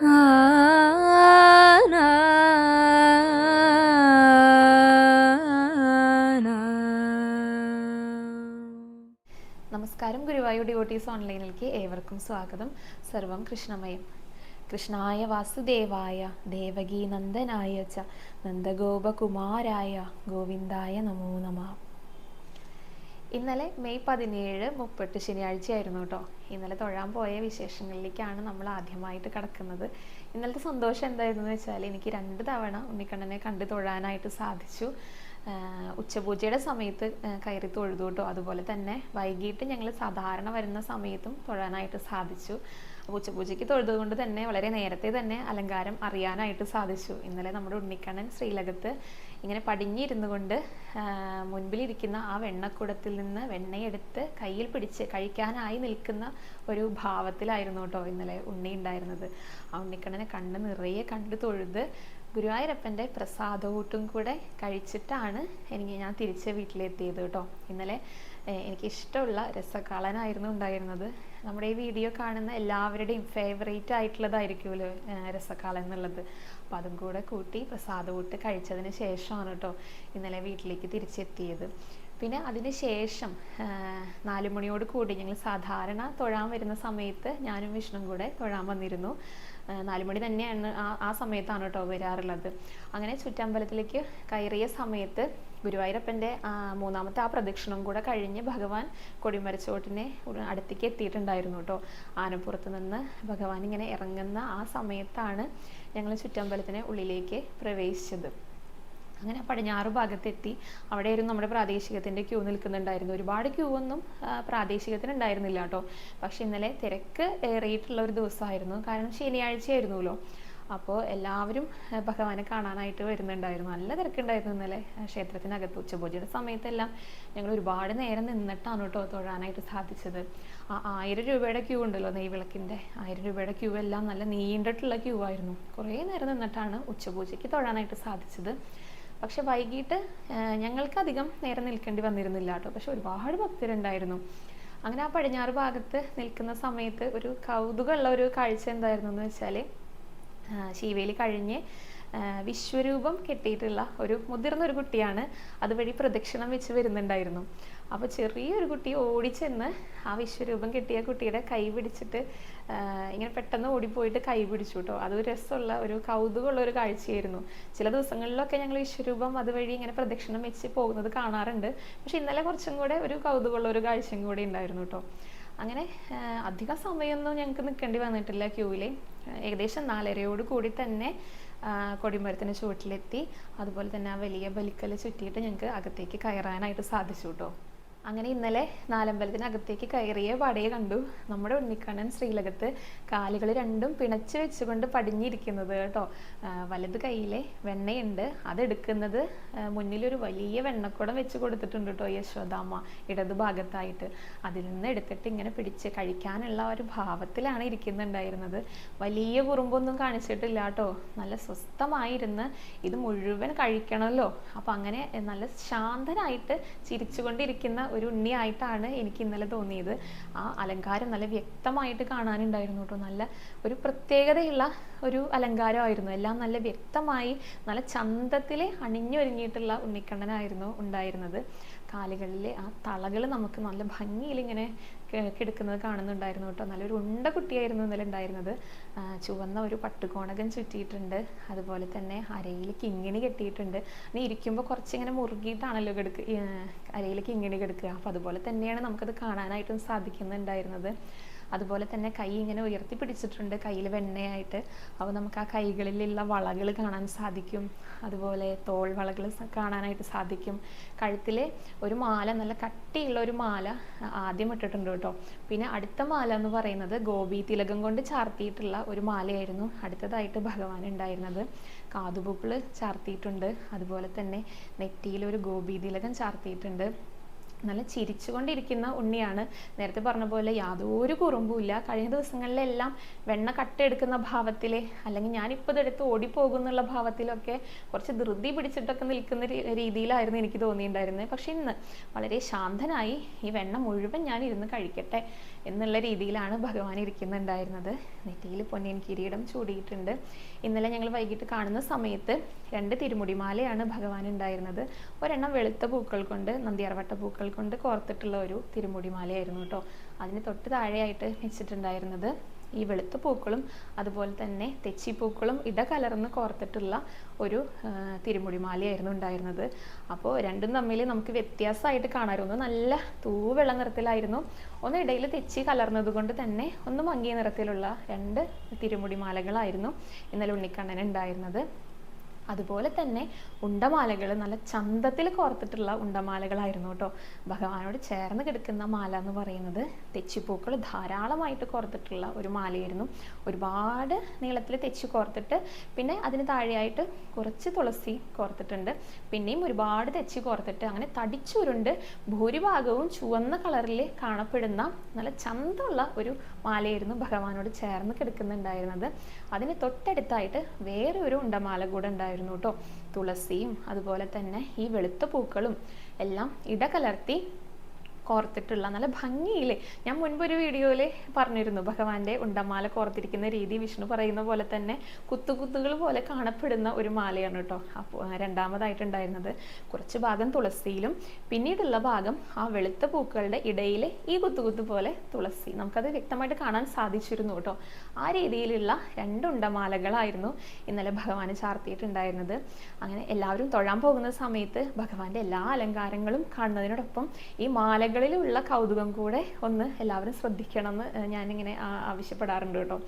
നമസ്കാരം ഗുരുവായൂർ ഡിവോട്ടീസ് ഓൺലൈനിലേക്ക് ഏവർക്കും സ്വാഗതം. സർവം കൃഷ്ണമയം. കൃഷ്ണായ വാസുദേവായ ദേവകീ നന്ദനായ ച നന്ദഗോപകുമാരായ ഗോവിന്ദായ നമോ നമ. ഇന്നലെ മെയ് പതിനേഴ് മുപ്പട്ട് ശനിയാഴ്ചയായിരുന്നു കേട്ടോ. ഇന്നലെ തൊഴാൻ പോയ വിശേഷങ്ങളിലേക്കാണ് നമ്മൾ ആദ്യമായിട്ട് കടക്കുന്നത്. ഇന്നലത്തെ സന്തോഷം എന്തായിരുന്നു എന്ന് വെച്ചാൽ എനിക്ക് രണ്ട് തവണ ഉണ്ണിക്കണ്ണനെ കണ്ട് തൊഴാനായിട്ട് സാധിച്ചു. ഉച്ചപൂജയുടെ സമയത്ത് കയറി തൊഴുതു കേട്ടോ. അതുപോലെ തന്നെ വൈകിട്ട് ഞങ്ങൾ സാധാരണ വരുന്ന സമയത്തും തൊഴാനായിട്ട് സാധിച്ചു. ഉച്ചപൂജയ്ക്ക് തൊഴുത് കൊണ്ട് തന്നെ വളരെ നേരത്തെ തന്നെ അലങ്കാരം അറിയാനായിട്ട് സാധിച്ചു. ഇന്നലെ നമ്മുടെ ഉണ്ണിക്കണ്ണൻ ശ്രീലകത്ത് ഇങ്ങനെ പടിഞ്ഞിരുന്നു കൊണ്ട് മുൻപിലിരിക്കുന്ന ആ വെണ്ണക്കുടത്തിൽ നിന്ന് വെണ്ണയെടുത്ത് കയ്യിൽ പിടിച്ച് കഴിക്കാനായി നിൽക്കുന്ന ഒരു ഭാവത്തിലായിരുന്നു കേട്ടോ ഇന്നലെ ഉണ്ണി ഉണ്ടായിരുന്നത്. ആ ഉണ്ണിക്കണ്ണനെ കണ്ണ് നിറയെ കണ്ട് തൊഴുത് ഗുരുവായൂരപ്പന്റെ പ്രസാദകൂട്ടും കൂടെ കഴിച്ചിട്ടാണ് എനിക്ക് ഞാൻ തിരിച്ച് വീട്ടിലെത്തിയത് കേട്ടോ. ഇന്നലെ എനിക്കിഷ്ടമുള്ള രസക്കാളനായിരുന്നു ഉണ്ടായിരുന്നത്. നമ്മുടെ ഈ വീഡിയോ കാണുന്ന എല്ലാവരുടെയും ഫേവറേറ്റ് ആയിട്ടുള്ളതായിരിക്കുമല്ലോ ഏഹ് എന്നുള്ളത്. അപ്പം അതും കൂടെ കൂട്ടി പ്രസാദകൂട്ട് കഴിച്ചതിന് ശേഷമാണ് കേട്ടോ ഇന്നലെ വീട്ടിലേക്ക് തിരിച്ചെത്തിയത്. പിന്നെ അതിന് ശേഷം നാലുമണിയോട് കൂടി ഞങ്ങൾ സാധാരണ തൊഴാൻ വരുന്ന സമയത്ത് ഞാനും വിഷ്ണുവും കൂടെ തൊഴാൻ വന്നിരുന്നു. നാലുമണി മണി തന്നെയാണ് ആ ആ സമയത്താണ് കേട്ടോ വരാറുള്ളത്. അങ്ങനെ ചുറ്റമ്പലത്തിലേക്ക് കയറിയ സമയത്ത് ഗുരുവായൂരപ്പന്റെ മൂന്നാമത്തെ ആ പ്രദക്ഷിണം കൂടെ കഴിഞ്ഞ് ഭഗവാൻ കൊടിമരച്ചോട്ടിനെ അടുത്തേക്ക് എത്തിയിട്ടുണ്ടായിരുന്നു കേട്ടോ. ആനപ്പുറത്ത് നിന്ന് ഭഗവാൻ ഇങ്ങനെ ഇറങ്ങുന്ന ആ സമയത്താണ് ഞങ്ങൾ ചുറ്റമ്പലത്തിന് ഉള്ളിലേക്ക് പ്രവേശിച്ചത്. അങ്ങനെ പടിഞ്ഞാറ് ഭാഗത്തെത്തി. അവിടെയായിരുന്നു നമ്മുടെ പ്രാദേശികത്തിന്റെ ക്യൂ നിൽക്കുന്നുണ്ടായിരുന്നു ഒരുപാട് ക്യൂ ഒന്നും പ്രാദേശികത്തിന് ഉണ്ടായിരുന്നില്ല കേട്ടോ. പക്ഷെ ഇന്നലെ തിരക്ക് ഏറിയിട്ടുള്ള ഒരു ദിവസമായിരുന്നു. കാരണം ശനിയാഴ്ചയായിരുന്നല്ലോ. അപ്പോൾ എല്ലാവരും ഭഗവാനെ കാണാനായിട്ട് വരുന്നുണ്ടായിരുന്നു. നല്ല തിരക്കുണ്ടായിരുന്നു ഇന്നലെ. ക്ഷേത്രത്തിനകത്ത് ഉച്ചപൂജയുടെ സമയത്തെല്ലാം ഞങ്ങൾ ഒരുപാട് നേരം നിന്നിട്ടാണ് കേട്ടോ തൊഴാനായിട്ട് സാധിച്ചത്. ആ ആയിരം രൂപയുടെ ക്യൂ ഉണ്ടല്ലോ നെയ്വിളക്കിന്റെ. ആയിരം രൂപയുടെ ക്യൂ എല്ലാം നല്ല നീണ്ടിട്ടുള്ള ക്യൂ ആയിരുന്നു. കുറേ നേരം നിന്നിട്ടാണ് ഉച്ചപൂജയ്ക്ക് തൊഴാനായിട്ട് സാധിച്ചത്. പക്ഷെ വൈകിട്ട് ഞങ്ങൾക്ക് അധികം നേരം നിൽക്കേണ്ടി വന്നിരുന്നില്ല കേട്ടോ. പക്ഷെ ഒരുപാട് ഭക്തരുണ്ടായിരുന്നു. അങ്ങനെ ആ പടിഞ്ഞാറ് ഭാഗത്ത് നിൽക്കുന്ന സമയത്ത് ഒരു കൗതുകമുള്ള ഒരു കാഴ്ച എന്തായിരുന്നു എന്ന് വെച്ചാൽ ശീവേലി കഴിഞ്ഞ് വിശ്വരൂപം കെട്ടിയിട്ടുള്ള ഒരു മുതിർന്ന ഒരു കുട്ടിയാണ് അതുവഴി പ്രദക്ഷിണം വെച്ച് വരുന്നുണ്ടായിരുന്നു. അപ്പോൾ ചെറിയൊരു കുട്ടി ഓടിച്ചെന്ന് ആ വിശ്വരൂപം കെട്ടിയ കുട്ടിയുടെ കൈ പിടിച്ചിട്ട് ഇങ്ങനെ പെട്ടെന്ന് ഓടിപ്പോയിട്ട് കൈ പിടിച്ചു കേട്ടോ. അതൊരു രസമുള്ള ഒരു കൗതുകമുള്ള ഒരു കാഴ്ചയായിരുന്നു. ചില ദിവസങ്ങളിലൊക്കെ ഞങ്ങൾ വിശ്വരൂപം അതുവഴി ഇങ്ങനെ പ്രദക്ഷിണം വെച്ച് പോകുന്നത് കാണാറുണ്ട്. പക്ഷെ ഇന്നലെ കുറച്ചും കൂടെ ഒരു കൗതുകമുള്ള ഒരു കാഴ്ചയും കൂടെ ഉണ്ടായിരുന്നു കേട്ടോ. അങ്ങനെ അധിക സമയമൊന്നും ഞങ്ങൾക്ക് നിൽക്കേണ്ടി വന്നിട്ടില്ല ക്യൂവിൽ ഏകദേശം നാലരയോട് കൂടി തന്നെ കൊടിമരത്തിന് ചുവട്ടിലെത്തി. അതുപോലെ തന്നെ ആ വലിയ ബലിക്കൽ ചുറ്റിയിട്ട് ഞങ്ങൾക്ക് അകത്തേക്ക് കയറാനായിട്ട് സാധിച്ചു കേട്ടോ അങ്ങനെ ഇന്നലെ നാലമ്പലത്തിനകത്തേക്ക് കയറിയ പടയെ കണ്ടു. നമ്മുടെ ഉണ്ണിക്കണ്ണൻ ശ്രീലകത്ത് കാലുകൾ രണ്ടും പിണച്ചു വെച്ചുകൊണ്ട് പടിഞ്ഞിരിക്കുന്നത് കേട്ടോ. വലത് കൈയിലെ വെണ്ണയുണ്ട്. അതെടുക്കുന്നത് മുന്നിലൊരു വലിയ വെണ്ണക്കുടം വെച്ച് കൊടുത്തിട്ടുണ്ട് കേട്ടോ യശോദാമ്മ ഇടതു ഭാഗത്തായിട്ട്. അതിൽ നിന്ന് എടുത്തിട്ട് ഇങ്ങനെ പിടിച്ച് കഴിക്കാനുള്ള ഒരു ഭാവത്തിലാണ് ഇരിക്കുന്നുണ്ടായിരുന്നത്. വലിയ കുറുമ്പൊന്നും കാണിച്ചിട്ടില്ല കേട്ടോ. നല്ല സ്വസ്ഥമായിരുന്ന് ഇത് മുഴുവൻ കഴിക്കണമല്ലോ. അപ്പം അങ്ങനെ നല്ല ശാന്തനായിട്ട് ചിരിച്ചുകൊണ്ടിരിക്കുന്ന ഒരു ഉണ്ണിയായിട്ടാണ് എനിക്ക് ഇന്നലെ തോന്നിയത്. ആ അലങ്കാരം നല്ല വ്യക്തമായിട്ട് കാണാനുണ്ടായിരുന്നു കേട്ടോ. നല്ല ഒരു പ്രത്യേകതയുള്ള ഒരു അലങ്കാരമായിരുന്നു. എല്ലാം നല്ല വ്യക്തമായി നല്ല ചന്തത്തിൽ അണിഞ്ഞൊരുങ്ങിയിട്ടുള്ള ഉണ്ണിക്കണ്ണനായിരുന്നു ഉണ്ടായിരുന്നത്. കാലുകളിലെ ആ തളകൾ നമുക്ക് നല്ല ഭംഗിയിൽ ഇങ്ങനെ കിടക്കുന്നത് കാണുന്നുണ്ടായിരുന്നു കേട്ടോ. നല്ലൊരു ഉണ്ട കുട്ടിയായിരുന്നു ഇന്നലെ ഉണ്ടായിരുന്നത്. ചുവന്ന ഒരു പട്ടുകോണകം ചുറ്റിയിട്ടുണ്ട്. അതുപോലെ തന്നെ അരയിൽ കിങ്ങിണി കെട്ടിയിട്ടുണ്ട്. ഇനി ഇരിക്കുമ്പോൾ കുറച്ചിങ്ങനെ മുറുകിയിട്ടാണല്ലോ കിടക്കുക അരയിൽ കിങ്ങിണി കിടക്കുക അപ്പോൾ അതുപോലെ തന്നെയാണ് നമുക്കത് കാണാനായിട്ടും സാധിക്കുന്നുണ്ടായിരുന്നത്. അതുപോലെ തന്നെ കൈ ഇങ്ങനെ ഉയർത്തി പിടിച്ചിട്ടുണ്ട്. കയ്യിൽ വെണ്ണയായിട്ട്. അപ്പോൾ നമുക്ക് ആ കൈകളിലുള്ള വളകൾ കാണാൻ സാധിക്കും. അതുപോലെ തോൾ വളകൾ കാണാനായിട്ട് സാധിക്കും. കഴുത്തിൽ ഒരു മാല നല്ല കട്ടിയുള്ള ഒരു മാല ആദ്യം ഇട്ടിട്ടുണ്ട് കേട്ടോ. പിന്നെ അടുത്ത മാല എന്ന് പറയുന്നത് ഗോപി തിലകം കൊണ്ട് ചാർത്തിയിട്ടുള്ള ഒരു മാലയായിരുന്നു അടുത്തതായിട്ട് ഭഗവാൻ ഉണ്ടായിരുന്നത്. കാതുപൂപ്പിൾ ചാർത്തിയിട്ടുണ്ട്. അതുപോലെ തന്നെ നെറ്റിയിൽ ഒരു ഗോപി തിലകം ചാർത്തിയിട്ടുണ്ട്. നല്ല ചിരിച്ചുകൊണ്ടിരിക്കുന്ന ഉണ്ണിയാണ്. നേരത്തെ പറഞ്ഞ പോലെ യാതൊരു കുറുമ്പുമില്ല കഴിഞ്ഞ ദിവസങ്ങളിലെല്ലാം വെണ്ണ കട്ടെടുക്കുന്ന ഭാവത്തിൽ അല്ലെങ്കിൽ ഞാനിപ്പോൾ ഇതെടുത്ത് ഓടിപ്പോകും എന്നുള്ള ഭാവത്തിലൊക്കെ കുറച്ച് ധൃതി പിടിച്ചിട്ടൊക്കെ നിൽക്കുന്ന രീതിയിലായിരുന്നു എനിക്ക് തോന്നിയിട്ടുണ്ടായിരുന്നത്. പക്ഷെ ഇന്ന് വളരെ ശാന്തനായി ഈ വെണ്ണ മുഴുവൻ ഞാൻ ഇരുന്ന് കഴിക്കട്ടെ എന്നുള്ള രീതിയിലാണ് ഭഗവാൻ ഇരിക്കുന്നുണ്ടായിരുന്നത്. നെറ്റിയിൽ പൊന്നിയൻ കിരീടം ചൂടിയിട്ടുണ്ട്. ഇന്നലെ ഞങ്ങൾ വൈകിട്ട് കാണുന്ന സമയത്ത് രണ്ട് തിരുമുടിമാലയാണ് ഭഗവാൻ ഉണ്ടായിരുന്നത്. ഒരെണ്ണം വെളുത്ത പൂക്കൾ കൊണ്ട് നന്ദിയാർവട്ട പൂക്കൾ കൊണ്ട് കോർത്തിട്ടുള്ള ഒരു തിരുമുടിമാലയായിരുന്നു കേട്ടോ. അതിന് തൊട്ട് താഴെയായിട്ട് വെച്ചിട്ടുണ്ടായിരുന്നത്. ഈ വെളുത്ത പൂക്കളും അതുപോലെ തന്നെ തെച്ചി പൂക്കളും ഇടകലർന്ന് കോർത്തിട്ടുള്ള ഒരു തിരുമുടി മാലയായിരുന്നു ഉണ്ടായിരുന്നത്. അപ്പോൾ രണ്ടും തമ്മിൽ നമുക്ക് വ്യത്യാസമായിട്ട് കാണാമായിരുന്നു. നല്ല തൂവെള്ള നിറത്തിലായിരുന്നു. ഒന്ന് ഇടയിൽ തെച്ചി കലർന്നത് കൊണ്ട് തന്നെ ഒന്ന് മങ്ങിയ നിറത്തിലുള്ള രണ്ട് തിരുമുടി മാലകളായിരുന്നു ഇന്നലെ ഉണ്ണിക്കണ്ണൻ ഉണ്ടായിരുന്നത്. അതുപോലെ തന്നെ ഉണ്ടമാലകൾ നല്ല ചന്തത്തിൽ കോർത്തിട്ടുള്ള ഉണ്ടമാലകളായിരുന്നു കേട്ടോ. ഭഗവാനോട് ചേർന്ന് കിടക്കുന്ന മാല എന്ന് പറയുന്നത് തെച്ചിപ്പൂക്കൾ ധാരാളമായിട്ട് കോർത്തിട്ടുള്ള ഒരു മാലയായിരുന്നു. ഒരുപാട് നീളത്തിൽ തെച്ചി കോർത്തിട്ട് പിന്നെ അതിന് താഴെയായിട്ട് കുറച്ച് തുളസി കോർത്തിട്ടുണ്ട്. പിന്നെയും ഒരുപാട് തെച്ചി കോർത്തിട്ട് അങ്ങനെ തടിച്ചുരുണ്ട് ഭൂരിഭാഗവും ചുവന്ന കളറിൽ കാണപ്പെടുന്ന നല്ല ചന്തമുള്ള ഒരു മാലയായിരുന്നു ഭഗവാനോട് ചേർന്ന് കിടക്കുന്നുണ്ടായിരുന്നത്. അതിന് തൊട്ടടുത്തായിട്ട് വേറെ ഒരു ഉണ്ടമാല കൂടെ ഉണ്ടായിരുന്നു കേട്ടോ. തുളസിയും അതുപോലെ തന്നെ ഈ വെളുത്ത പൂക്കളും എല്ലാം ഇടകലർത്തി കോർത്തിട്ടുള്ള നല്ല ഭംഗിയില്ലേ ഞാൻ മുൻപൊരു വീഡിയോയിൽ പറഞ്ഞിരുന്നു ഭഗവാന്റെ ഉണ്ടമാല കോർത്തിരിക്കുന്ന രീതി വിഷ്ണു പറയുന്ന പോലെ തന്നെ കുത്തുകുത്തുകൾ പോലെ കാണപ്പെടുന്ന ഒരു മാലയാണ് കേട്ടോ. അപ്പോൾ രണ്ടാമതായിട്ടുണ്ടായിരുന്നത്. കുറച്ച് ഭാഗം തുളസിയിലും പിന്നീടുള്ള ഭാഗം ആ വെളുത്ത പൂക്കളുടെ ഇടയിൽ ഈ കുത്തുകുത്തു പോലെ തുളസി. നമുക്കത് വ്യക്തമായിട്ട് കാണാൻ സാധിച്ചിരുന്നു കേട്ടോ. ആ രീതിയിലുള്ള രണ്ട് ഉണ്ടമാലകളായിരുന്നു ഇന്നലെ ഭഗവാന് ചാർത്തിയിട്ടുണ്ടായിരുന്നത്. അങ്ങനെ എല്ലാവരും തൊഴാൻ പോകുന്ന സമയത്ത് ഭഗവാന്റെ എല്ലാ അലങ്കാരങ്ങളും കാണുന്നതിനോടൊപ്പം ഈ മാലകളിലുള്ള കൗതുകം കൂടെ ഒന്ന് എല്ലാവരും ശ്രദ്ധിക്കണം എന്ന് ഞാനിങ്ങനെ ആവശ്യപ്പെടാറുണ്ട് കേട്ടോ.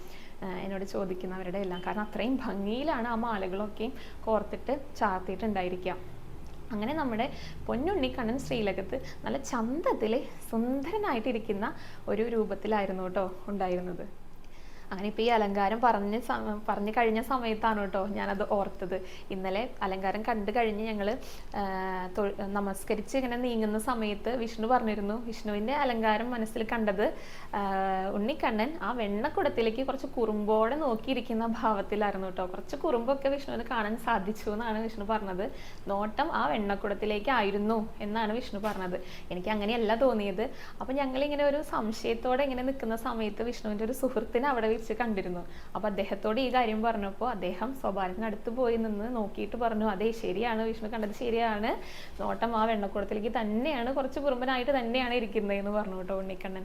എന്നോട് ചോദിക്കുന്നവരുടെ എല്ലാം. കാരണം അത്രയും ഭംഗിയിലാണ് ആ മാലകളൊക്കെയും കോർത്തിട്ട് ചാർത്തിയിട്ടുണ്ടായിരിക്കുക. അങ്ങനെ നമ്മുടെ പൊന്നുണ്ണിക്കണ്ണൻ ശ്രീലകത്ത് നല്ല ചന്തത്തിൽ സുന്ദരനായിട്ടിരിക്കുന്ന ഒരു രൂപത്തിലായിരുന്നു കേട്ടോ ഉണ്ടായിരുന്നത്. അങ്ങനെ ഇപ്പോൾ ഈ അലങ്കാരം പറഞ്ഞ് പറഞ്ഞു കഴിഞ്ഞ സമയത്താണ് കേട്ടോ ഞാനത് ഓർത്തത്. ഇന്നലെ അലങ്കാരം കണ്ടു കഴിഞ്ഞ് ഞങ്ങൾ നമസ്കരിച്ച് ഇങ്ങനെ നീങ്ങുന്ന സമയത്ത് വിഷ്ണു പറഞ്ഞിരുന്നു വിഷ്ണുവിന്റെ അലങ്കാരം മനസ്സിൽ കണ്ടത് ഉണ്ണിക്കണ്ണൻ ആ വെണ്ണക്കുടത്തിലേക്ക് കുറച്ച് കുറുമ്പോടെ നോക്കിയിരിക്കുന്ന ഭാവത്തിലായിരുന്നു കേട്ടോ. കുറച്ച് കുറുമ്പൊക്കെ വിഷ്ണുവിന് കാണാൻ സാധിച്ചു എന്നാണ് വിഷ്ണു പറഞ്ഞത്. നോട്ടം ആ വെണ്ണക്കുടത്തിലേക്കായിരുന്നു എന്നാണ് വിഷ്ണു പറഞ്ഞത്. എനിക്ക് അങ്ങനെയല്ല തോന്നിയത്. ഞങ്ങൾ ഇങ്ങനെ ഒരു സംശയത്തോടെ ഇങ്ങനെ നിൽക്കുന്ന സമയത്ത് വിഷ്ണുവിന്റെ ഒരു സുഹൃത്തിന് അവിടെ വെച്ച് കണ്ടിരുന്നു. അപ്പോൾ അദ്ദേഹത്തോട് ഈ കാര്യം പറഞ്ഞപ്പോൾ അദ്ദേഹം സ്വഭാവത്തിന് അടുത്ത് പോയി നിന്ന് നോക്കിയിട്ട് പറഞ്ഞു അതെ ശരിയാണ് വിഷ്ണു കണ്ടത് ശരിയാണ്. നോട്ടം ആ വെണ്ണക്കുടത്തിലേക്ക് തന്നെയാണ് കുറച്ച് കുറുമ്പനായിട്ട് തന്നെയാണ് ഇരിക്കുന്നത് എന്ന് പറഞ്ഞു കേട്ടോ ഉണ്ണിക്കണ്ണൻ.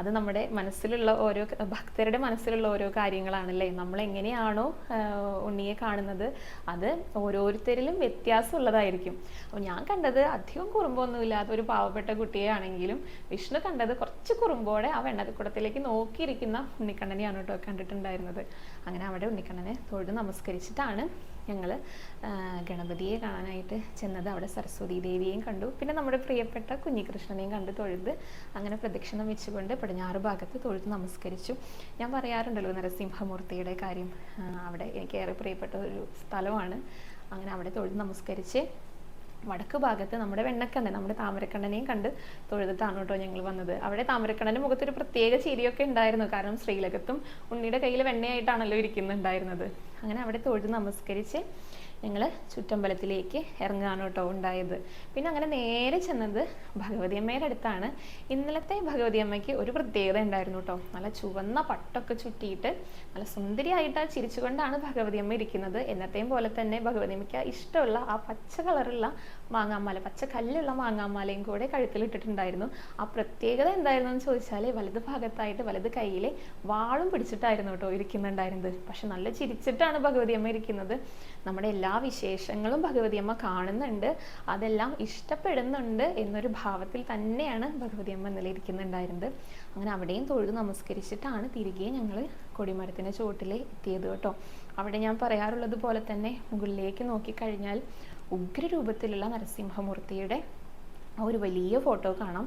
അത് നമ്മുടെ മനസ്സിലുള്ള ഓരോ ഭക്തരുടെ മനസ്സിലുള്ള ഓരോ കാര്യങ്ങളാണല്ലേ? നമ്മൾ എങ്ങനെയാണോ ഉണ്ണിയെ കാണുന്നത് അത് ഓരോരുത്തരിലും വ്യത്യാസമുള്ളതായിരിക്കും. അപ്പോൾ ഞാൻ കണ്ടത് അധികം കുറുമ്പൊന്നുമില്ലാത്ത ഒരു പാവപ്പെട്ട കുട്ടിയെ ആണെങ്കിലും വിഷ്ണു കണ്ടത് കുറച്ച് കുറുമ്പോടെ ആ വെണ്ണക്കുടത്തിലേക്ക് നോക്കിയിരിക്കുന്ന ഉണ്ണിക്കണ്ണനെയാണ് കേട്ടോ കണ്ടിട്ടുണ്ടായിരുന്നത്. അങ്ങനെ അവിടെ ഉണ്ണിക്കണ്ണനെ തൊഴുത് നമസ്കരിച്ചിട്ടാണ് ഞങ്ങൾ ഗണപതിയെ കാണാനായിട്ട് ചെന്നത്. അവിടെ സരസ്വതി ദേവിയെയും കണ്ടു. പിന്നെ നമ്മുടെ പ്രിയപ്പെട്ട കുഞ്ഞികൃഷ്ണനെയും കണ്ട് തൊഴുത് അങ്ങനെ പ്രദക്ഷിണം വെച്ചുകൊണ്ട് പടിഞ്ഞാറ് ഭാഗത്ത് തൊഴുത് നമസ്കരിച്ചു. ഞാൻ പറയാറുണ്ടല്ലോ നരസിംഹമൂർത്തിയുടെ കാര്യം. അവിടെ എനിക്ക് ഏറെ പ്രിയപ്പെട്ട ഒരു സ്ഥലമാണ്. അങ്ങനെ അവിടെ തൊഴുത് നമസ്കരിച്ച് വടക്ക് ഭാഗത്ത് നമ്മുടെ വെണ്ണക്കണ്ണൻ നമ്മുടെ താമരക്കണ്ണനെയും കണ്ട് തൊഴുതിട്ടാണ് കേട്ടോ ഞങ്ങൾ വന്നത്. അവിടെ താമരക്കണ്ണന്റെ മുഖത്തൊരു പ്രത്യേക ചിരിയൊക്കെ ഉണ്ടായിരുന്നു. കാരണം ശ്രീലകത്തും ഉണ്ണിയുടെ കയ്യിൽ വെണ്ണയായിട്ടാണല്ലോ ഇരിക്കുന്നുണ്ടായിരുന്നത്. അങ്ങനെ അവിടെ തൊഴുത് നമസ്കരിച്ച് ഞങ്ങൾ ചുറ്റമ്പലത്തിലേക്ക് ഇറങ്ങുകയാണ് കേട്ടോ ഉണ്ടായത്. പിന്നെ അങ്ങനെ നേരെ ചെന്നത് ഭഗവതി അമ്മയുടെ അടുത്താണ്. ഇന്നലത്തെ ഭഗവതി അമ്മയ്ക്ക് ഒരു പ്രത്യേകത ഉണ്ടായിരുന്നു കേട്ടോ. നല്ല ചുവന്ന പട്ടൊക്കെ ചുറ്റിയിട്ട് നല്ല സുന്ദരിയായിട്ട് ചിരിച്ചുകൊണ്ടാണ് ഭഗവതി അമ്മ ഇരിക്കുന്നത്. എന്നത്തെയും പോലെ തന്നെ ഭഗവതി അമ്മയ്ക്ക് ഇഷ്ടമുള്ള ആ പച്ച കളറുള്ള മാങ്ങാമാല പച്ച കല്ലുള്ള മാങ്ങാമാലയും കൂടെ കഴുത്തിലിട്ടിട്ടുണ്ടായിരുന്നു. ആ പ്രത്യേകത എന്തായിരുന്നു എന്ന് ചോദിച്ചാൽ വലത് ഭാഗത്തായിട്ട് വലത് കയ്യിൽ വാളും പിടിച്ചിട്ടായിരുന്നു കേട്ടോ ഇരിക്കുന്നുണ്ടായിരുന്നത്. പക്ഷെ നല്ല ചിരിച്ചിട്ടാണ് ഭഗവതി അമ്മ ഇരിക്കുന്നത്. നമ്മുടെ എല്ലാ വിശേഷങ്ങളും ഭഗവതിയമ്മ കാണുന്നുണ്ട്. അതെല്ലാം ഇഷ്ടപ്പെടുന്നുണ്ട് എന്നൊരു ഭാവത്തിൽ തന്നെയാണ് ഭഗവതിയമ്മ ഇന്നലെ ഇരിക്കുന്നുണ്ടായിരുന്നത്. അങ്ങനെ അവിടെയും തൊഴുത് നമസ്കരിച്ചിട്ടാണ് തിരികെ ഞങ്ങൾ കൊടിമരത്തിന്റെ ചുവട്ടിൽ എത്തിയത് കേട്ടോ. അവിടെ ഞാൻ പറയാറുള്ളത് പോലെ തന്നെ മുകളിലേക്ക് നോക്കിക്കഴിഞ്ഞാൽ ഉഗ്രരൂപത്തിലുള്ള നരസിംഹമൂർത്തിയുടെ ഒരു വലിയ ഫോട്ടോ കാണാം.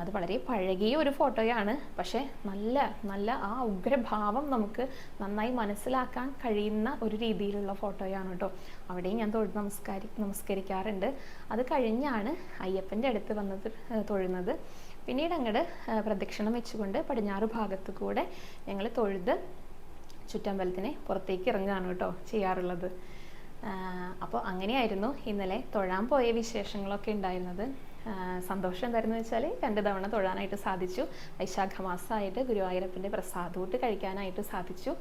അത് വളരെ പഴകിയ ഒരു ഫോട്ടോയാണ്. പക്ഷേ നല്ല നല്ല ആ ഉഗ്രഭാവം നമുക്ക് നന്നായി മനസ്സിലാക്കാൻ കഴിയുന്ന ഒരു രീതിയിലുള്ള ഫോട്ടോയാണ് കേട്ടോ. അവിടെയും ഞാൻ തൊഴു നമസ്കാരി നമസ്കരിക്കാറുണ്ട്. അത് കഴിഞ്ഞാണ് അയ്യപ്പന്റെ അടുത്ത് വന്നത് തൊഴുന്നത്. പിന്നീട് അങ്ങോട്ട് പ്രദക്ഷിണം വെച്ചുകൊണ്ട് പടിഞ്ഞാറ് ഭാഗത്ത് കൂടെ ഞങ്ങൾ തൊഴുത് ചുറ്റമ്പലത്തിനെ പുറത്തേക്ക് ഇറങ്ങുകയാണ് കേട്ടോ ചെയ്യാറുള്ളത്. അപ്പോൾ അങ്ങനെയായിരുന്നു ഇന്നലെ തൊഴാൻ പോയ വിശേഷങ്ങളൊക്കെ ഉണ്ടായിരുന്നത്. സന്തോഷം എന്തായിരുന്നു വെച്ചാൽ രണ്ട് തവണ തൊഴാനായിട്ട് സാധിച്ചു. വൈശാഖ മാസമായിട്ട് ഗുരുവായൂരപ്പന്റെ പ്രസാദൂട്ട് കഴിക്കാനായിട്ട് സാധിച്ചു.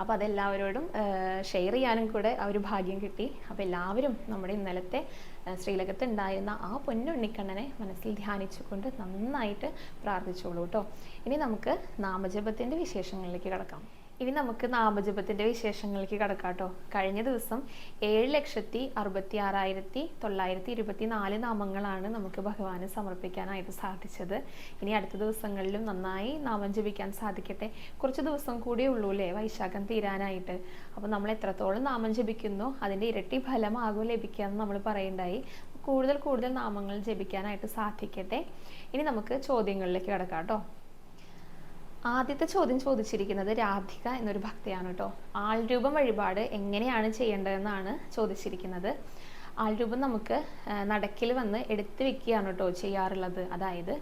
അപ്പോൾ അതെല്ലാവരോടും ഷെയർ ചെയ്യാനും കൂടെ ആ ഒരു ഭാഗ്യം കിട്ടി. അപ്പോൾ എല്ലാവരും നമ്മുടെ ഇന്നലത്തെ ശ്രീലകത്ത് ഉണ്ടായിരുന്ന ആ പൊന്നുണ്ണിക്കണ്ണനെ മനസ്സിൽ ധ്യാനിച്ചുകൊണ്ട് നന്നായിട്ട് പ്രാർത്ഥിച്ചോളൂ കേട്ടോ. ഇനി നമുക്ക് നാമജപത്തിന്റെ വിശേഷങ്ങളിലേക്ക് കിടക്കാം. ഇനി നമുക്ക് നാമജപത്തിന്റെ വിശേഷങ്ങളിലേക്ക് കടക്കാട്ടോ. കേട്ടോ കഴിഞ്ഞ ദിവസം ഏഴ് ലക്ഷത്തി അറുപത്തി ആറായിരത്തി തൊള്ളായിരത്തി ഇരുപത്തി നാല് നാമങ്ങളാണ് നമുക്ക് ഭഗവാന് സമർപ്പിക്കാനായിട്ട് സാധിച്ചത്. ഇനി അടുത്ത ദിവസങ്ങളിലും നന്നായി നാമം ജപിക്കാൻ സാധിക്കട്ടെ. കുറച്ച് ദിവസം കൂടിയേ ഉള്ളൂ അല്ലേ? വൈശാഖം തീരാനായിട്ട്. അപ്പോൾ നമ്മൾ എത്രത്തോളം നാമം ജപിക്കുന്നോ അതിന്റെ ഇരട്ടി ഫലമാകും ലഭിക്കുക എന്ന് നമ്മൾ പറയുണ്ടായി. കൂടുതൽ കൂടുതൽ നാമങ്ങൾ ജപിക്കാനായിട്ട് സാധിക്കട്ടെ. ഇനി നമുക്ക് ചോദ്യങ്ങളിലേക്ക് കിടക്കാം കേട്ടോ ആദ്യത്തെ ചോദ്യം ചോദിച്ചിരിക്കുന്നത് രാധിക എന്നൊരു ഭക്തയാണ് കേട്ടോ. ആൾരൂപം വഴിപാട് എങ്ങനെയാണ് ചെയ്യേണ്ടതെന്നാണ് ചോദിച്ചിരിക്കുന്നത്. ആൾരൂപം നമുക്ക് നടക്കിൽ വന്ന് എടുത്തു വെക്കുകയാണ് കേട്ടോ ചെയ്യാറുള്ളത്. അതായത്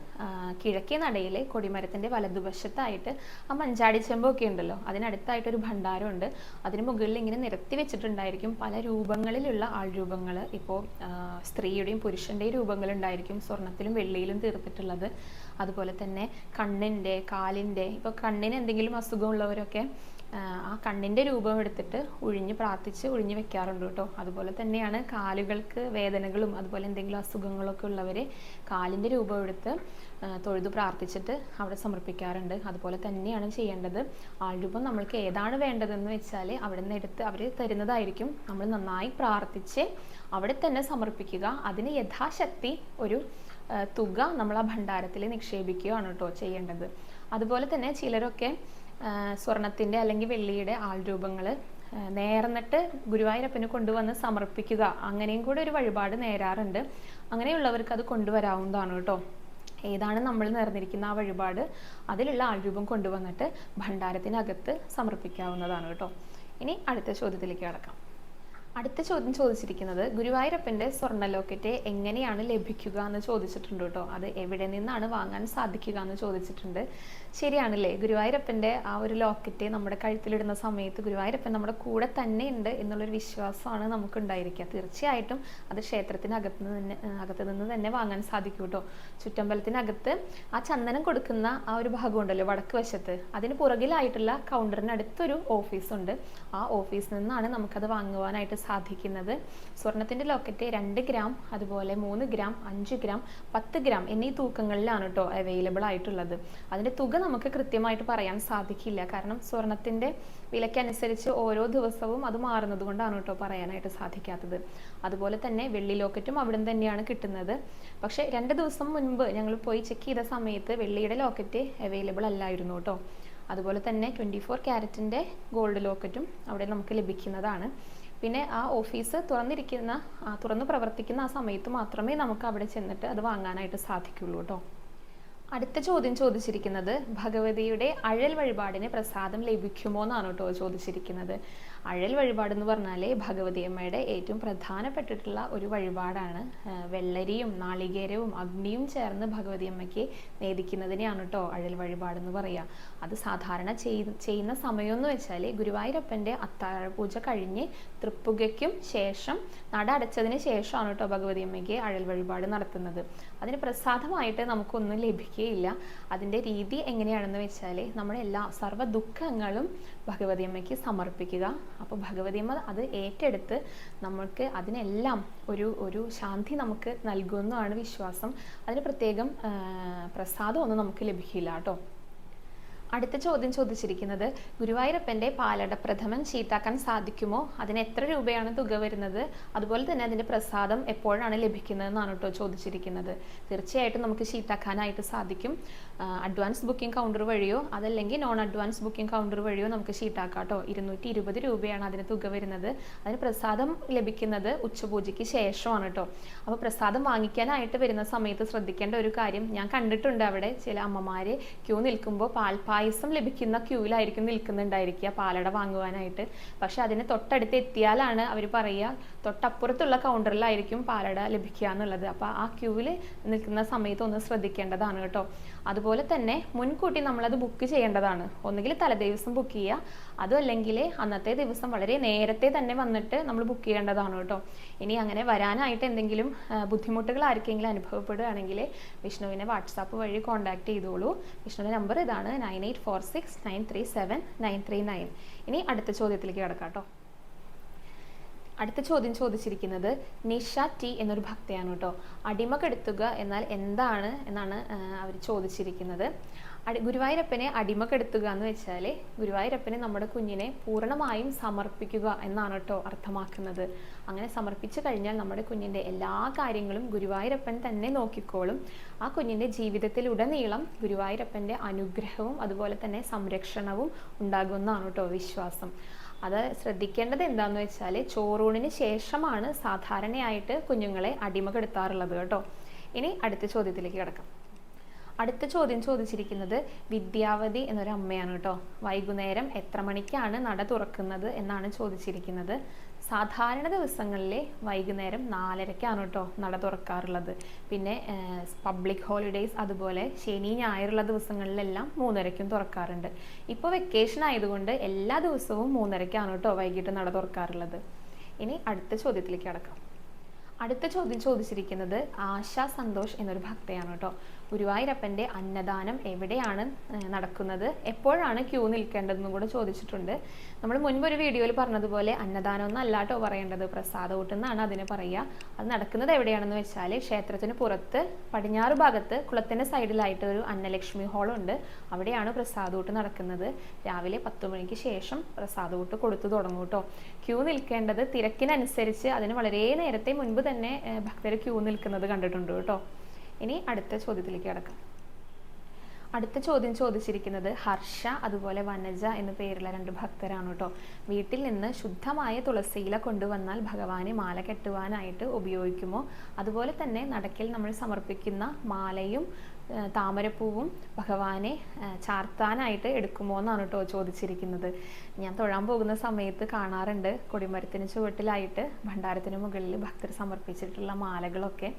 കിഴക്കേ നടയിൽ കൊടിമരത്തിന്റെ വലതുവശത്തായിട്ട് ആ മഞ്ചാടി ചെമ്പൊക്കെ ഉണ്ടല്ലോ അതിനടുത്തായിട്ട് ഒരു ഭണ്ഡാരമുണ്ട്. അതിന് മുകളിൽ ഇങ്ങനെ നിരത്തി വെച്ചിട്ടുണ്ടായിരിക്കും. പല രൂപങ്ങളിലുള്ള ആൾരൂപങ്ങൾ ഇപ്പോൾ സ്ത്രീയുടെയും പുരുഷന്റെയും രൂപങ്ങളുണ്ടായിരിക്കും. സ്വർണത്തിലും വെള്ളിയിലും തീർത്തിട്ടുള്ളത്. അതുപോലെ തന്നെ കണ്ണിന്റെ കാലിന്റെ ഇപ്പോൾ കണ്ണിന് എന്തെങ്കിലും അസുഖമുള്ളവരൊക്കെ ആ, കണ്ണിന്റെ രൂപം എടുത്തിട്ട് ഉഴിഞ്ഞ് പ്രാർത്ഥിച്ച് ഉഴിഞ്ഞ് വെക്കാറുണ്ട് കേട്ടോ. അതുപോലെ തന്നെയാണ് കാലുകൾക്ക് വേദനകളും അതുപോലെ എന്തെങ്കിലും അസുഖങ്ങളൊക്കെ ഉള്ളവർ കാലിന്റെ രൂപം എടുത്ത് തൊഴുതു പ്രാർത്ഥിച്ചിട്ട് അവിടെ സമർപ്പിക്കാറുണ്ട്. അതുപോലെ തന്നെയാണ് ചെയ്യേണ്ടത്. ആ ആൾരൂപം നമ്മൾക്ക് ഏതാണ് വേണ്ടതെന്ന് വെച്ചാൽ അവിടെ നിന്ന് എടുത്ത് അവർ തരുന്നതായിരിക്കും. നമ്മൾ നന്നായി പ്രാർത്ഥിച്ച് അവിടെ തന്നെ സമർപ്പിക്കുക. അതിന് യഥാശക്തി ഒരു തുക നമ്മൾ ആ ഭണ്ഡാരത്തിൽ നിക്ഷേപിക്കുകയാണ് കേട്ടോ ചെയ്യേണ്ടത്. അതുപോലെ തന്നെ ചിലരൊക്കെ സ്വർണത്തിന്റെ അല്ലെങ്കിൽ വെള്ളിയുടെ ആൾരൂപങ്ങൾ നേർന്നിട്ട് ഗുരുവായൂരപ്പന് കൊണ്ടുവന്ന് സമർപ്പിക്കുക. അങ്ങനെയും കൂടെ ഒരു വഴിപാട് നേരാറുണ്ട്. അങ്ങനെയുള്ളവർക്ക് അത് കൊണ്ടുവരാവുന്നതാണ് കേട്ടോ. ഏതാണ് നമ്മൾ നേർന്നിരിക്കുന്ന ആ വഴിപാട്? അതിലുള്ള ആൾരൂപം കൊണ്ടുവന്നിട്ട് ഭണ്ഡാരത്തിനകത്ത് സമർപ്പിക്കാവുന്നതാണ് കേട്ടോ. ഇനി അടുത്ത ചോദ്യത്തിലേക്ക് കടക്കാം. അടുത്ത ചോദ്യം ചോദിച്ചിരിക്കുന്നത് ഗുരുവായൂരപ്പന്റെ സ്വർണ ലോക്കറ്റ് എങ്ങനെയാണ് ലഭിക്കുക എന്ന് ചോദിച്ചിട്ടുണ്ട് കേട്ടോ. അത് എവിടെ നിന്നാണ് വാങ്ങാൻ സാധിക്കുക എന്ന് ചോദിച്ചിട്ടുണ്ട്. ശരിയാണല്ലേ? ഗുരുവായൂരപ്പന്റെ ആ ഒരു ലോക്കറ്റ് നമ്മുടെ കഴുത്തിലിടുന്ന സമയത്ത് ഗുരുവായൂരപ്പൻ നമ്മുടെ കൂടെ തന്നെ ഉണ്ട് എന്നുള്ളൊരു വിശ്വാസമാണ് നമുക്ക് ഉണ്ടായിരിക്കുക തീർച്ചയായിട്ടും അത് ക്ഷേത്രത്തിനകത്ത് നിന്ന് അകത്ത് നിന്ന് തന്നെ വാങ്ങാൻ സാധിക്കും കേട്ടോ. ചുറ്റമ്പലത്തിനകത്ത് ആ ചന്ദനം കൊടുക്കുന്ന ആ ഒരു ഭാഗമുണ്ടല്ലോ വടക്ക് വശത്ത്. അതിന് പുറകിലായിട്ടുള്ള കൗണ്ടറിനടുത്തൊരു ഓഫീസുണ്ട് ആ ഓഫീസിൽ നിന്നാണ് നമുക്കത് വാങ്ങുവാനായിട്ട് സാധിക്കുന്നത്. സ്വർണത്തിന്റെ ലോക്കറ്റ് രണ്ട് ഗ്രാം അതുപോലെ മൂന്ന് ഗ്രാം അഞ്ച് ഗ്രാം പത്ത് ഗ്രാം എന്നീ തൂക്കങ്ങളിലാണ് കേട്ടോ അവൈലബിൾ ആയിട്ടുള്ളത്. അതിന്റെ തുക നമുക്ക് കൃത്യമായിട്ട് പറയാൻ സാധിക്കില്ല. കാരണം സ്വർണത്തിന്റെ വിലക്കനുസരിച്ച് ഓരോ ദിവസവും അത് മാറുന്നത് കൊണ്ടാണ് കേട്ടോ പറയാനായിട്ട് സാധിക്കാത്തത്. അതുപോലെ തന്നെ വെള്ളി ലോക്കറ്റും അവിടെ തന്നെയാണ് കിട്ടുന്നത്. പക്ഷേ രണ്ട് ദിവസം മുൻപ് ഞങ്ങൾ പോയി ചെക്ക് ചെയ്ത സമയത്ത് വെള്ളിയുടെ ലോക്കറ്റ് അവൈലബിൾ അല്ലായിരുന്നു കേട്ടോ അതുപോലെ തന്നെ ട്വന്റി ഫോർ ക്യാരറ്റിന്റെ ഗോൾഡ് ലോക്കറ്റും അവിടെ നമുക്ക് ലഭിക്കുന്നതാണ്. പിന്നെ ആ ഓഫീസ് തുറന്നിരിക്കുന്ന തുറന്നു പ്രവർത്തിക്കുന്ന ആ സമയത്ത് മാത്രമേ നമുക്ക് അവിടെ ചെന്നിട്ട് അത് വാങ്ങാനായിട്ട് സാധിക്കുള്ളൂ കേട്ടോ അടുത്ത ചോദ്യം ചോദിച്ചിരിക്കുന്നത് ഭഗവതിയുടെ അഴൽ വഴിപാടിന് പ്രസാദം ലഭിക്കുമോ എന്നാണ് കേട്ടോ ചോദിച്ചിരിക്കുന്നത്. അഴൽ വഴിപാട് എന്ന് പറഞ്ഞാൽ ഭഗവതിയമ്മയുടെ ഏറ്റവും പ്രധാനപ്പെട്ടിട്ടുള്ള ഒരു വഴിപാടാണ്. വെള്ളരിയും നാളികേരവും അഗ്നിയും ചേർന്ന് ഭഗവതി അമ്മയ്ക്ക് നേദിക്കുന്നതിനെയാണ് കേട്ടോ അഴൽ വഴിപാട് എന്ന് പറയുക അത് സാധാരണ ചെയ്- ചെയ്യുന്ന സമയം എന്ന് വെച്ചാൽ ഗുരുവായൂരപ്പന്റെ പൂജ കഴിഞ്ഞ് തൃപ്പുകയ്ക്കും ശേഷം നട അടച്ചതിന് ശേഷമാണ് കേട്ടോ ഭഗവതി അമ്മയ്ക്ക് അഴൽ വഴിപാട് നടത്തുന്നത്. അതിന് പ്രസാദമായിട്ട് നമുക്കൊന്നും ലഭിക്കുകയില്ല അതിന്റെ രീതി എങ്ങനെയാണെന്ന് വെച്ചാൽ നമ്മുടെ എല്ലാ സർവ ദുഃഖങ്ങളും ഭഗവതി അമ്മയ്ക്ക് സമർപ്പിക്കുക. അപ്പോൾ ഭഗവതിയമ്മ അത് ഏറ്റെടുത്ത് നമ്മൾക്ക് അതിനെല്ലാം ഒരു ഒരു ശാന്തി നമുക്ക് നൽകുമെന്നാണ് വിശ്വാസം. അതിന് പ്രത്യേകം പ്രസാദം പ്രസാദമൊന്നും നമുക്ക് ലഭിക്കില്ല കേട്ടോ. അടുത്ത ചോദ്യം ചോദിച്ചിരിക്കുന്നത് ഗുരുവായൂരപ്പന്റെ പാലട പ്രഥമൻ ചീത്താക്കാൻ സാധിക്കുമോ? അതിന് എത്ര രൂപയാണ് തുക വരുന്നത്? അതുപോലെ തന്നെ അതിന്റെ പ്രസാദം എപ്പോഴാണ് ലഭിക്കുന്നതെന്നാണ് കേട്ടോ ചോദിച്ചിരിക്കുന്നത്. തീർച്ചയായിട്ടും നമുക്ക് ചീത്താക്കാനായിട്ട് സാധിക്കും. അഡ്വാൻസ് ബുക്കിംഗ് കൗണ്ടർ വഴിയോ അതല്ലെങ്കിൽ നോൺ അഡ്വാൻസ് ബുക്കിംഗ് കൗണ്ടർ വഴിയോ നമുക്ക് ചീട്ടാക്കാം കേട്ടോ. ഇരുന്നൂറ്റി ഇരുപത് രൂപയാണ് അതിന് തുക വരുന്നത്. അതിന് പ്രസാദം ലഭിക്കുന്നത് ഉച്ചപൂജയ്ക്ക് ശേഷമാണ് കേട്ടോ. അപ്പോൾ പ്രസാദം വാങ്ങിക്കാനായിട്ട് വരുന്ന സമയത്ത് ശ്രദ്ധിക്കേണ്ട ഒരു കാര്യം ഞാൻ കണ്ടിട്ടുണ്ട് അവിടെ. ചില അമ്മമാര് ക്യൂ നിൽക്കുമ്പോൾ പാൽപ്പായസം ലഭിക്കുന്ന ക്യൂവിലായിരിക്കും നിൽക്കുന്നുണ്ടായിരിക്കുക പാലട വാങ്ങുവാനായിട്ട്. പക്ഷെ അതിന് തൊട്ടടുത്ത് എത്തിയാലാണ് അവർ പറയുക തൊട്ടപ്പുറത്തുള്ള കൗണ്ടറിലായിരിക്കും പാലട ലഭിക്കുക എന്നുള്ളത്. അപ്പോൾ ആ ക്യൂവിൽ നിൽക്കുന്ന സമയത്ത് ഒന്ന് ശ്രദ്ധിക്കേണ്ടതാണ് കേട്ടോ. അതുപോലെ തന്നെ മുൻകൂട്ടി നമ്മളത് ബുക്ക് ചെയ്യേണ്ടതാണ്. ഒന്നുകിൽ തലേദിവസം ബുക്ക് ചെയ്യുക അതും അല്ലെങ്കിൽ അന്നത്തെ ദിവസം വളരെ നേരത്തെ തന്നെ വന്നിട്ട് നമ്മൾ ബുക്ക് ചെയ്യേണ്ടതാണ് കേട്ടോ. ഇനി അങ്ങനെ വരാനായിട്ട് എന്തെങ്കിലും ബുദ്ധിമുട്ടുകൾ ആർക്കെങ്കിലും അനുഭവപ്പെടുകയാണെങ്കിൽ വിഷ്ണുവിനെ വാട്സാപ്പ് വഴി കോൺടാക്ട് ചെയ്തോളൂ. വിഷ്ണുവിന്റെ നമ്പർ ഇതാണ് nine eight four six nine three seven nine three nine ഇനി അടുത്ത ചോദ്യത്തിലേക്ക് കിടക്കാം കേട്ടോ. അടുത്ത ചോദ്യം ചോദിച്ചിരിക്കുന്നത് നിഷ ടി എന്നൊരു ഭക്തയാണ് കേട്ടോ. അടിമ കെടുത്തുക എന്നാൽ എന്താണ് എന്നാണ് അവർ ചോദിച്ചിരിക്കുന്നത്. അടി ഗുരുവായൂരപ്പനെ അടിമ കെടുത്തുക എന്ന് വെച്ചാൽ ഗുരുവായൂരപ്പനെ നമ്മുടെ കുഞ്ഞിനെ പൂർണമായും സമർപ്പിക്കുക എന്നാണ് കേട്ടോ അർത്ഥമാക്കുന്നത്. അങ്ങനെ സമർപ്പിച്ചു കഴിഞ്ഞാൽ നമ്മുടെ കുഞ്ഞിന്റെ എല്ലാ കാര്യങ്ങളും ഗുരുവായൂരപ്പൻ തന്നെ നോക്കിക്കോളും. ആ കുഞ്ഞിന്റെ ജീവിതത്തിലുടനീളം ഗുരുവായൂരപ്പന്റെ അനുഗ്രഹവും അതുപോലെ തന്നെ സംരക്ഷണവും ഉണ്ടാകുമെന്നാണ് കേട്ടോ വിശ്വാസം. അത് ശ്രദ്ധിക്കേണ്ടത് എന്താണെന്ന് വെച്ചാൽ ചോറൂണിന് ശേഷമാണ് സാധാരണയായിട്ട് കുഞ്ഞുങ്ങളെ അടിമകെടുത്താറുള്ളത് കേട്ടോ. ഇനി അടുത്ത ചോദ്യത്തിലേക്ക് കിടക്കാം. അടുത്ത ചോദ്യം ചോദിച്ചിരിക്കുന്നത് വിദ്യാവതി എന്നൊരു അമ്മയാണ് കേട്ടോ. വൈകുന്നേരം എത്ര മണിക്കാണ് നട തുറക്കുന്നത് എന്നാണ് ചോദിച്ചിരിക്കുന്നത്. സാധാരണ ദിവസങ്ങളിൽ വൈകുന്നേരം നാലരയ്ക്കാണ് കേട്ടോ നട തുറക്കാറുള്ളത്. പിന്നെ പബ്ലിക് ഹോളിഡേയ്സ് അതുപോലെ ശനി ഞായറുള്ള ദിവസങ്ങളിലെല്ലാം മൂന്നരയ്ക്കും തുറക്കാറുണ്ട്. ഇപ്പോൾ വെക്കേഷൻ ആയതുകൊണ്ട് എല്ലാ ദിവസവും മൂന്നരയ്ക്കാണ് കേട്ടോ വൈകിട്ട് നട തുറക്കാറുള്ളത്. ഇനി അടുത്ത ചോദ്യത്തിലേക്ക് കടക്കാം. അടുത്ത ചോദ്യം ചോദിച്ചിരിക്കുന്നത് ആശ സന്തോഷ് എന്നൊരു ഭക്തയാണ് കേട്ടോ. ഗുരുവായൂരപ്പന്റെ അന്നദാനം എവിടെയാണ് നടക്കുന്നത്? എപ്പോഴാണ് ക്യൂ നിൽക്കേണ്ടതെന്നും കൂടെ ചോദിച്ചിട്ടുണ്ട്. നമ്മൾ മുൻപ് ഒരു വീഡിയോയിൽ പറഞ്ഞതുപോലെ അന്നദാനം ഒന്നും അല്ലാട്ടോ പറയേണ്ടത്. പ്രസാദകൂട്ട് എന്നാണ് അതിന് പറയുക. അത് നടക്കുന്നത് എവിടെയാണെന്ന് വെച്ചാൽ ക്ഷേത്രത്തിന് പുറത്ത് പടിഞ്ഞാറ് ഭാഗത്ത് കുളത്തിന്റെ സൈഡിലായിട്ട് ഒരു അന്നലക്ഷ്മി ഹാളുണ്ട്. അവിടെയാണ് പ്രസാദകൂട്ട് നടക്കുന്നത്. രാവിലെ പത്ത് മണിക്ക് ശേഷം പ്രസാദകൂട്ട് കൊടുത്തു തുടങ്ങും കേട്ടോ ക്യൂ നിൽക്കേണ്ടത് തിരക്കിനനുസരിച്ച് അതിന് വളരെ നേരത്തെ മുൻപ് തന്നെ ഭക്തർ ക്യൂ നിൽക്കുന്നത് കണ്ടിട്ടുണ്ട് കേട്ടോ ഇനി അടുത്ത ചോദ്യത്തിലേക്ക് കിടക്കാം. അടുത്ത ചോദ്യം ചോദിച്ചിരിക്കുന്നത് ഹർഷ അതുപോലെ വനജ എന്ന പേരുള്ള രണ്ട് ഭക്തരാണ് കേട്ടോ. വീട്ടിൽ നിന്ന് ശുദ്ധമായ തുളസിയില കൊണ്ടുവന്നാൽ ഭഗവാനെ മാല കെട്ടുവാനായിട്ട് ഉപയോഗിക്കുമോ? അതുപോലെ തന്നെ നടക്കിൽ നമ്മൾ സമർപ്പിക്കുന്ന മാലയും താമരപ്പൂവും ഭഗവാനെ ചാർത്താനായിട്ട് എടുക്കുമോ എന്നാണ് കേട്ടോ ചോദിച്ചിരിക്കുന്നത്. ഞാൻ തൊഴാൻ പോകുന്ന സമയത്ത് കാണാറുണ്ട് കൊടിമരത്തിന് ചുവട്ടിലായിട്ട് ഭണ്ഡാരത്തിന് മുകളിൽ ഭക്തർ സമർപ്പിച്ചിട്ടുള്ള മാലകളൊക്കെ.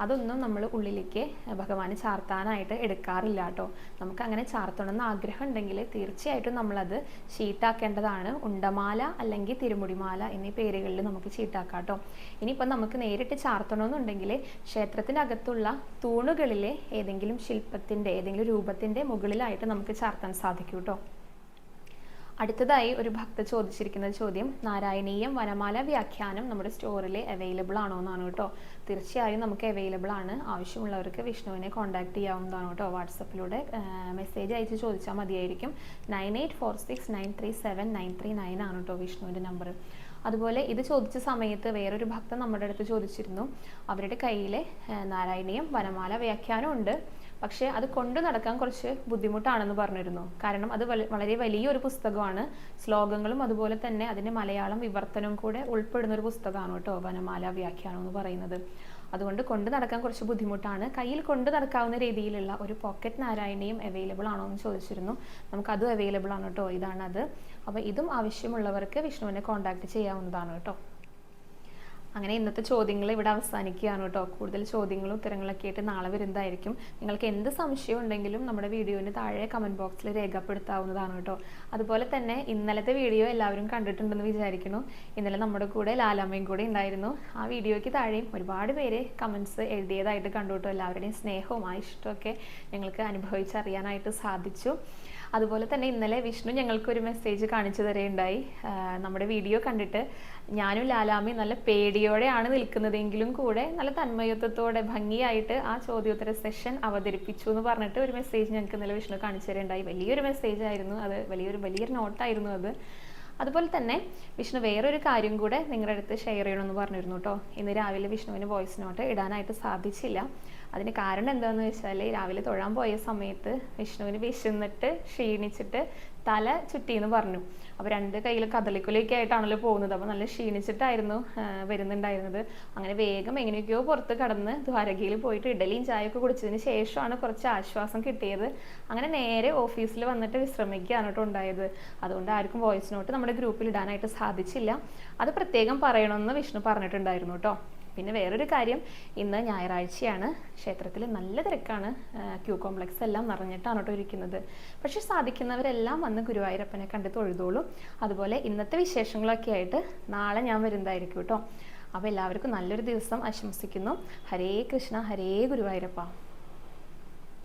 അതൊന്നും നമ്മൾ ഉള്ളിലേക്ക് ഭഗവാന് ചാർത്താനായിട്ട് എടുക്കാറില്ല കേട്ടോ. നമുക്ക് അങ്ങനെ ചാർത്തണമെന്ന് ആഗ്രഹം ഉണ്ടെങ്കിൽ തീർച്ചയായിട്ടും നമ്മളത് ഷീട്ടാക്കേണ്ടതാണ് ഉണ്ടമാല അല്ലെങ്കിൽ തിരുമുടിമാല എന്നീ പേരുകളിൽ നമുക്ക് ചീട്ടാക്കാം കേട്ടോ. ഇനിയിപ്പം നമുക്ക് നേരിട്ട് ചാർത്തണമെന്നുണ്ടെങ്കിൽ ക്ഷേത്രത്തിനകത്തുള്ള തൂണുകളിലെ ഏതെങ്കിലും ശില്പത്തിന്റെ ഏതെങ്കിലും രൂപത്തിന്റെ മുകളിലായിട്ട് നമുക്ക് ചാർത്താൻ സാധിക്കും കേട്ടോ. അടുത്തതായി ഒരു ഭക്ത ചോദിച്ചിരിക്കുന്ന ചോദ്യം നാരായണീയം വനമാല വ്യാഖ്യാനം നമ്മുടെ സ്റ്റോറിൽ അവൈലബിൾ ആണോ എന്നാണ് കേട്ടോ. തീർച്ചയായും നമുക്ക് അവൈലബിൾ ആണ്. ആവശ്യമുള്ളവർക്ക് വിഷ്ണുവിനെ കോൺടാക്ട് ചെയ്യാവുന്നതാണ് കേട്ടോ. വാട്സപ്പിലൂടെ മെസ്സേജ് അയച്ച് ചോദിച്ചാൽ മതിയായിരിക്കും. Nine eight four six nine three seven nine three nine ആണ് കേട്ടോ വിഷ്ണുവിന്റെ നമ്പർ അതുപോലെ ഇത് ചോദിച്ച സമയത്ത് വേറൊരു ഭക്തൻ നമ്മുടെ അടുത്ത് ചോദിച്ചിരുന്നു. അവരുടെ കയ്യിലെ നാരായണീയം വനമാല വ്യാഖ്യാനം ഉണ്ട്. പക്ഷേ അത് കൊണ്ടു നടക്കാൻ കുറച്ച് ബുദ്ധിമുട്ടാണെന്ന് പറഞ്ഞിരുന്നു. കാരണം അത് വളരെ വലിയൊരു പുസ്തകമാണ്. ശ്ലോകങ്ങളും അതുപോലെ തന്നെ അതിന്റെ മലയാളം വിവർത്തനവും കൂടെ ഉൾപ്പെടുന്ന ഒരു പുസ്തകമാണ് കേട്ടോ വനമാല വ്യാഖ്യാനം എന്ന് പറയുന്നത്. അതുകൊണ്ട് കൊണ്ടു നടക്കാൻ കുറച്ച് ബുദ്ധിമുട്ടാണ്. കയ്യിൽ കൊണ്ടു നടക്കാവുന്ന രീതിയിലുള്ള ഒരു പോക്കറ്റ് നാരായണിയും അവൈലബിൾ ആണോ എന്ന് ചോദിച്ചിരുന്നു. നമുക്ക് അതും അവൈലബിൾ ആണ് കേട്ടോ. ഇതാണത് അപ്പോൾ ഇതും ആവശ്യമുള്ളവർക്ക് വിഷ്ണുവിനെ കോൺടാക്ട് ചെയ്യാവുന്നതാണ് കേട്ടോ. അങ്ങനെ ഇന്നത്തെ ചോദ്യങ്ങൾ ഇവിടെ അവസാനിക്കുകയാണ് കേട്ടോ. കൂടുതൽ ചോദ്യങ്ങളും ഉത്തരങ്ങളൊക്കെ ആയിട്ട് നാളെ വരുന്നതായിരിക്കും. നിങ്ങൾക്ക് എന്ത് സംശയം ഉണ്ടെങ്കിലും നമ്മുടെ വീഡിയോന് താഴെ കമന്റ് ബോക്സിൽ രേഖപ്പെടുത്താവുന്നതാണ് കേട്ടോ. അതുപോലെ തന്നെ ഇന്നലത്തെ വീഡിയോ എല്ലാവരും കണ്ടിട്ടുണ്ടെന്ന് വിചാരിക്കുന്നു. ഇന്നലെ നമ്മുടെ കൂടെ ലാലാമ്മയും കൂടെ ഉണ്ടായിരുന്നു. ആ വീഡിയോയ്ക്ക് താഴെയും ഒരുപാട് പേര് കമൻസ് എഴുതിയതായിട്ട് കണ്ടു കേട്ടോ. എല്ലാവരുടെയും സ്നേഹവും ആ ഇഷ്ടമൊക്കെ ഞങ്ങൾക്ക് അനുഭവിച്ചറിയാനായിട്ട് സാധിച്ചു. അതുപോലെ തന്നെ ഇന്നലെ വിഷ്ണു ഞങ്ങൾക്ക് ഒരു മെസ്സേജ് കാണിച്ചു തരുകയുണ്ടായി നമ്മുടെ വീഡിയോ കണ്ടിട്ട് ഞാനും ലാലാമി നല്ല പേടിയോടെയാണ് നിൽക്കുന്നതെങ്കിലും കൂടെ നല്ല തന്മയത്വത്തോടെ ഭംഗിയായിട്ട് ആ ചോദ്യോത്തര സെഷൻ അവതരിപ്പിച്ചു എന്ന് പറഞ്ഞിട്ട് ഒരു മെസ്സേജ് ഞങ്ങൾക്ക് ഇന്നലെ വിഷ്ണു കാണിച്ചു തരുകയുണ്ടായി വലിയൊരു മെസ്സേജ് ആയിരുന്നു അത്. വലിയൊരു വലിയൊരു നോട്ടായിരുന്നു അത്. അതുപോലെ തന്നെ വിഷ്ണു വേറൊരു കാര്യം കൂടെ നിങ്ങളുടെ അടുത്ത് ഷെയർ ചെയ്യണമെന്ന് പറഞ്ഞിരുന്നു കേട്ടോ. ഇന്ന് രാവിലെ വിഷ്ണുവിന് വോയിസ് നോട്ട് ഇടാനായിട്ട് സാധിച്ചില്ല. അതിന് കാരണം എന്താണെന്ന് വെച്ചാൽ രാവിലെ തൊഴാൻ പോയ സമയത്ത് വിഷ്ണുവിന് വിശന്നിട്ട് ക്ഷീണിച്ചിട്ട് തല ചുറ്റിന്ന് പറഞ്ഞു. അപ്പോൾ രണ്ട് കയ്യിൽ കദളിക്കുലയൊക്കെ ആയിട്ടാണല്ലോ പോകുന്നത്. അപ്പോൾ നല്ല ക്ഷീണിച്ചിട്ടായിരുന്നു വരുന്നുണ്ടായിരുന്നത്. അങ്ങനെ വേഗം എങ്ങനെയൊക്കെയോ പുറത്ത് കടന്ന് ദ്വാരകയിൽ പോയിട്ട് ഇഡലിയും ചായയൊക്കെ കുടിച്ചതിന് ശേഷമാണ് കുറച്ച് ആശ്വാസം കിട്ടിയത്. അങ്ങനെ നേരെ ഓഫീസിൽ വന്നിട്ട് വിശ്രമിക്കുകയാണ് കേട്ടോ ഉണ്ടായത്. അതുകൊണ്ട് ആർക്കും വോയിസ് നോട്ട് നമ്മുടെ ഗ്രൂപ്പിൽ ഇടാനായിട്ട് സാധിച്ചില്ല. അത് പ്രത്യേകം പറയണമെന്ന് വിഷ്ണു പറഞ്ഞിട്ടുണ്ടായിരുന്നു കേട്ടോ. പിന്നെ വേറൊരു കാര്യം ഇന്ന് ഞായറാഴ്ചയാണ്. ക്ഷേത്രത്തിൽ നല്ല തിരക്കാണ്. ക്യൂ കോംപ്ലക്സ് എല്ലാം നിറഞ്ഞിട്ടാണ് കേട്ടോ ഇരിക്കുന്നത്. പക്ഷെ സാധിക്കുന്നവരെല്ലാം വന്ന് ഗുരുവായൂരപ്പനെ കണ്ട് തൊഴുതോളൂ അതുപോലെ ഇന്നത്തെ വിശേഷങ്ങളൊക്കെ ആയിട്ട് നാളെ ഞാൻ വരുന്നതായിരിക്കും കേട്ടോ. അപ്പോൾ എല്ലാവർക്കും നല്ലൊരു ദിവസം ആശംസിക്കുന്നു. ഹരേ കൃഷ്ണ ഹരേ ഗുരുവായൂരപ്പ.